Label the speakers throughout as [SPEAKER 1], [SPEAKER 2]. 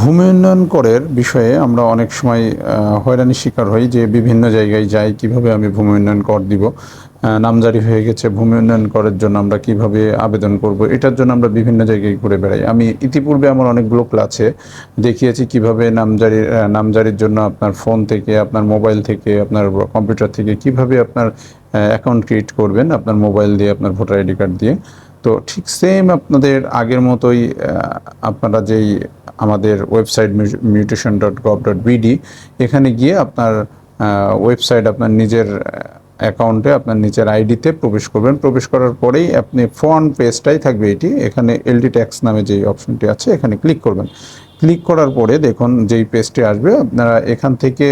[SPEAKER 1] ভূমি উন্নয়ন করের বিষয়ে আমরা অনেক সময় হয়রানির শিকার হই যে বিভিন্ন জায়গায় যাই, কীভাবে আমি ভূমি উন্নয়ন কর দিব নামজারি হয়ে গেছে, ভূমি উন্নয়ন করের জন্য আমরা কীভাবে আবেদন করব, এটার জন্য আমরা বিভিন্ন জায়গায় ঘুরে বেড়াই। আমি ইতিপূর্বে আমার অনেকগুলো ক্লাসে দেখিয়েছি কীভাবে নামজারি নামজারির জন্য আপনার ফোন থেকে, আপনার মোবাইল থেকে, আপনার কম্পিউটার থেকে কীভাবে আপনার অ্যাকাউন্ট ক্রিয়েট করবেন, আপনার মোবাইল দিয়ে, আপনার ভোটার আইডি কার্ড দিয়ে। তো ঠিক সেম আপনাদের আগের মতোই আপনারা যেই আমাদের website mutation dot gov dot BD এখানে গিয়ে আপনার ওয়েবসাইট আপনার নিজের অ্যাকাউন্টে আপনার নিজের আইডিতে প্রবেশ করবেন। প্রবেশ করার পরেই আপনি ফ্রন্ট পেজটাই থাকবে এটি। এখানে এলডি ট্যাক্স নামে যে অপশনটি আছে, এখানে ক্লিক করবেন। ক্লিক করার পরে দেখুন যেই পেজটি আসবে, আপনারা এখান থেকে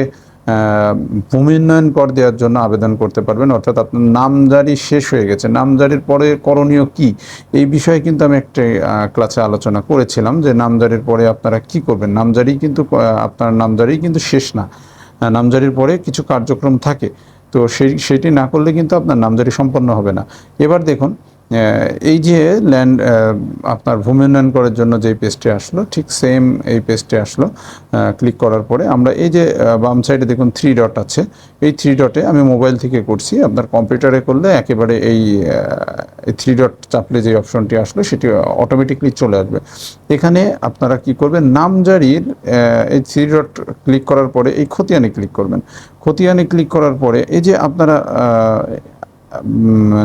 [SPEAKER 1] ভূমি উন্নয়ন কর দেওয়ার জন্য আবেদন করতে পারবেন। অর্থাৎ আপনার নামজারি শেষ হয়ে গেছে। নামজারির পরে করণীয় কি? এই বিষয়ে কিন্তু আমি একটা ক্লাসে আলোচনা করেছিলাম যে নামজারির পরে আপনারা কি করবেন? নামজারি কিন্তু আপনার নামজারি কিন্তু শেষ না। নামজারির পরে কিছু কার্যক্রম থাকে। তো সেই, সেটি না করলে কিন্তু আপনার নামজারি সম্পন্ন হবে না। এবার দেখুন এই যে ল্যান্ড আপনার ভূমি উন্নয়ন করার জন্য যে পেজটি আসলো, ঠিক সেম এই পেজটি আসলো ক্লিক করার পরে আমরা এই যে বাম সাইডে দেখুন থ্রি ডট আছে। এই থ্রি ডটে আমি মোবাইল থেকে করছি, আপনার কম্পিউটারে করলে একেবারে এই থ্রি ডট চাপলে যে অপশনটি আসলো, সেটি অটোমেটিকলি চলে আসবে। এখানে আপনারা কি করবেন, নামজারির এই থ্রি ডট ক্লিক করার পরে এই খতিয়ানে ক্লিক করবেন। খতিয়ানে ক্লিক করার পরে এই যে আপনারা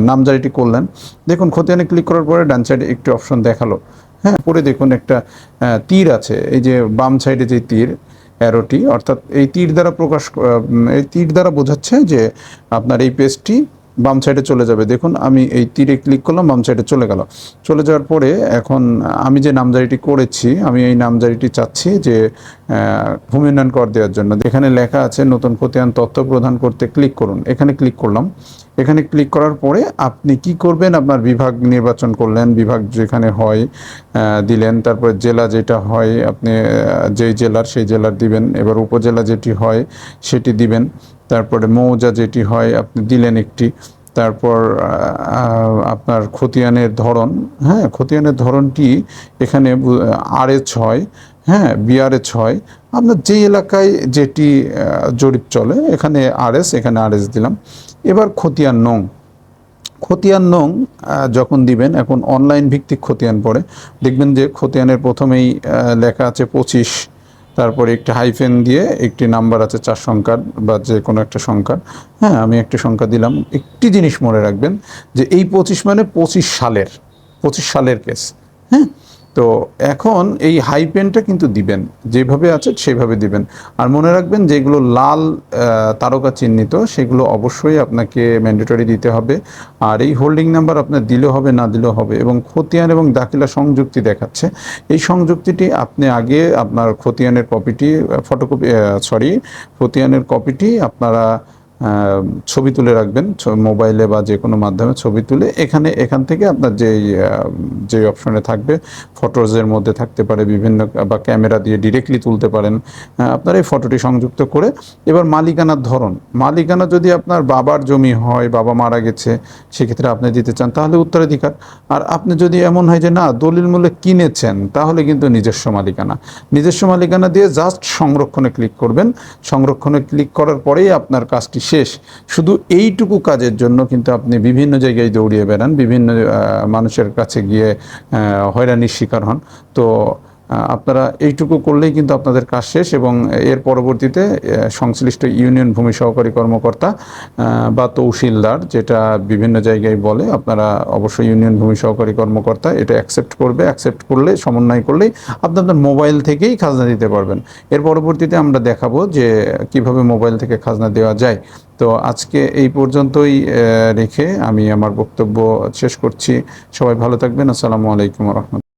[SPEAKER 1] নামজারিটি করলেন। দেখুন, খতিয়ানে ক্লিক করার পরে ডান সাইডে একটি অপশন দেখাল। হ্যাঁ পরে দেখুন একটা তীর আছে। এই যে বাম সাইডে যে তীর অ্যারোটি অর্থাৎ এই তীর দ্বারা প্রকাশ এই তীর দ্বারা বোঝাচ্ছে যে আপনার এই পেজটি বাম সাইডে চলে যাবে। দেখুন, আমি এই তীরে ক্লিক করলাম, বাম সাইডে চলে গেল। চলে যাওয়ার পরে এখন আমি যে নামজারিটি করেছি, আমি এই নামজারিটি চাচ্ছি যে ভূমি উন্নয়ন কর দেওয়ার জন্য। এখানে লেখা আছে, নতুন খতিয়ান তথ্য প্রদান করতে ক্লিক করুন। এখানে ক্লিক করলাম। এখানে ক্লিক করার পরে আপনি কি করবেন? আপনার বিভাগ নির্বাচন করলেন, বিভাগ যেখানে হয় দিলেন, তারপরে জেলা যেটা হয়, আপনি যেই জেলার সেই জেলার দিবেন, এবার উপজেলা যেটি হয় সেটি দিবেন, তারপরে মৌজা যেটি হয় আপনি দিলেন একটি, তারপর আপনার খতিয়ানের ধরন হ্যাঁ খতিয়ানের ধরনটি এখানে আরএচ হয় হ্যাঁ বিআরএচ হয়, আপনার যে এলাকায় যেটি জরিপ চলে, এখানে আরএস এখানে আরএস দিলাম এবার খতিয়ান নং। খতিয়ান নং যখন দিবেন, এখন অনলাইন ভিত্তিক খতিয়ান পড়ে। দেখবেন যে খতিয়ানের প্রথমেই লেখা আছে পঁচিশ, তারপরে একটি হাইফেন দিয়ে একটি নাম্বার আছে চার সংখ্যার বা যে কোনো একটা সংখ্যার। হ্যাঁ আমি একটি সংখ্যা দিলাম। একটি জিনিস মনে রাখবেন যে এই পঁচিশ মানে পঁচিশ সালের পঁচিশ সালের কেস হ্যাঁ তো এখন এই হাইপেনটা কিন্তু দিবেন, যেভাবে আছে সেভাবে দিবেন। আর মনে রাখবেন যেগুলো লাল তারকা চিহ্নিত, সেগুলো অবশ্যই আপনাকে ম্যান্ডেটরি দিতে হবে। আর এই হোল্ডিং নাম্বার আপনার দিলেও হবে, না দিলেও হবে, এবং খতিয়ান এবং দাখিলা সংযুক্তি দেখাচ্ছে। এই সংযুক্তিটি আপনি আগে আপনার খতিয়ানের কপিটি ফটোকপি সরি খতিয়ানের কপিটি আপনারা ছবি তুলে রাখবেন মোবাইলে বা যে কোনো মাধ্যমে ছবি তুলে এখানে এখান থেকে আপনার আহ, যে অপশনে থাকবে ফটোজের মধ্যে থাকতে পারে বিভিন্ন বা ক্যামেরা দিয়ে ডিরেক্টলি তুলতে পারেন। আপনার এই ফটোটি সংযুক্ত করে এবার মালিকানার ধরন। মালিকানা যদি আপনার বাবার জমি হয় বাবা মারা গেছে সেক্ষেত্রে আপনি দিতে চান তাহলে উত্তরাধিকার। আর আপনি যদি এমন হয় যে না দলিল মূল্যে কিনেছেন তাহলে কিন্তু নিজস্ব মালিকানা। নিজস্ব মালিকানা দিয়ে জাস্ট সংরক্ষণে ক্লিক করবেন। সংরক্ষণে ক্লিক করার পরেই আপনার কাজটি শেষ। শুধু এইটুকু কাজের জন্য কিন্তু আপনি বিভিন্ন জায়গায় দৌড়িয়ে বেড়ান, বিভিন্ন মানুষের কাছে গিয়ে হয়রানির শিকার হন। তো আপনারা এইটুকু করলেই কিন্তু আপনাদের কাজ শেষ এবং এর পরবর্তীতে সংশ্লিষ্ট ইউনিয়ন ভূমি সহকারী কর্মকর্তা বা তৌসিলদার যেটা বিভিন্ন জায়গায় বলে, আপনারা অবশ্যই ইউনিয়ন ভূমি সহকারী কর্মকর্তা এটা অ্যাকসেপ্ট করবে অ্যাকসেপ্ট করলে, সমন্বয় করলেই আপনি আপনার মোবাইল থেকেই খাজনা দিতে পারবেন। এর পরবর্তীতে আমরা দেখাবো যে কীভাবে মোবাইল থেকে খাজনা দেওয়া যায়। তো আজকে এই পর্যন্তই রেখে আমি আমার বক্তব্য শেষ করছি। সবাই ভালো থাকবেন। আসসালামু আলাইকুম রহমতুল্লাহ।